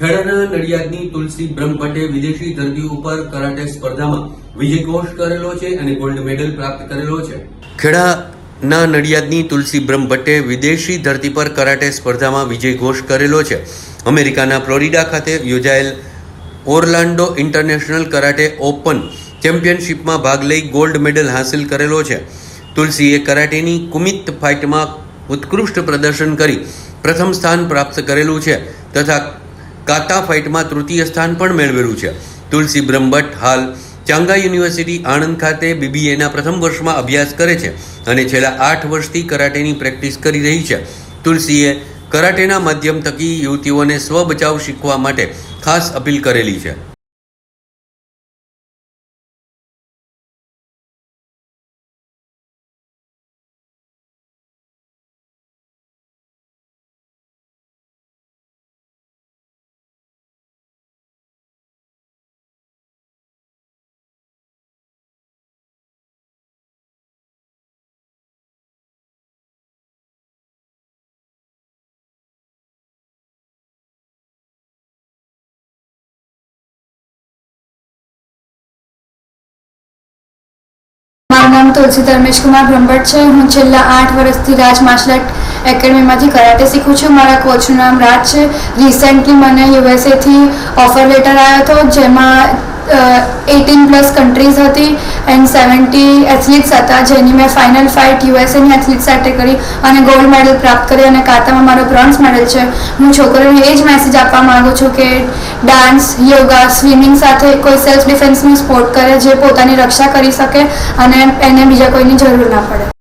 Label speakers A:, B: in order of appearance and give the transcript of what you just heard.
A: ખેડાના નડિયાદની તુલસી બ્રહ્મભટ્ટે વિદેશી દર્દીઓ ઉપર કરાટે સ્પર્ધામાં વિજય ઘોષ કરેલો છે અને ગોલ્ડ મેડલ પ્રાપ્ત કરેલો છે. ખેડાના નડિયાદની તુલસી બ્રહ્મભટ્ટે વિદેશી ધરતી પર કરાટે સ્પર્ધામાં વિજય ઘોષ કરેલો છે. અમેરિકાના ફ્લોરિડા ખાતે યોજાયેલ ઓર્લાન્ડો ઇન્ટરનેશનલ કરાટે ઓપન ચેમ્પિયનશિપમાં ભાગ લઈ ગોલ્ડ મેડલ હાંસલ કરેલો છે. તુલસીએ કરાટેની કુમિત ફાઇટમાં ઉત્કૃષ્ટ પ્રદર્શન કરી પ્રથમ સ્થાન પ્રાપ્ત કરેલું છે તથા કાતા ફાઇટમાં તૃતીય સ્થાન પણ મેળવેલું છે. તુલસી બ્રહ્મભટ્ટ હાલ ચાંગા યુનિવર્સિટી આણંદ ખાતે બીબીએના પ્રથમ વર્ષમાં અભ્યાસ કરે છે અને છેલ્લા આઠ વર્ષથી કરાટેની પ્રેક્ટિસ કરી રહી છે. તુલસીએ કરાટેના માધ્યમ થકી યુવતીઓને સ્વ બચાવ શીખવા માટે ખાસ અપીલ કરેલી છે.
B: નામ તુલસી ધર્મેશ કુમાર બ્રહ્મભટ્ટ છે. હું છેલ્લા આઠ વર્ષથી રાજ માર્શલ આર્ટ એકેડમીમાંથી કરાટે શીખું છું. મારા કોચનું નામ રાજ છે. રિસેન્ટલી મને યુએસએથી ઓફર લેટર આવ્યો હતો, જેમાં એટીન પ્લસ કન્ટ્રીઝ હતી એન્ડ સેવન્ટી એથ્લીટ્સ હતા જેની મેં ફાઇનલ ફાઇટ યુએસએની એથ્લીટ સાથે કરી અને ગોલ્ડ મેડલ પ્રાપ્ત કરી અને કાતામાં મારો બ્રોન્ઝ મેડલ છે. હું છોકરીઓને એ જ મેસેજ આપવા માગું છું કે ડાન્સ યોગા સ્વિમિંગ સાથે કોઈ સેલ્ફ ડિફેન્સનું સ્પોર્ટ કરે જે પોતાની રક્ષા કરી શકે અને એને બીજા કોઈની જરૂર ના પડે.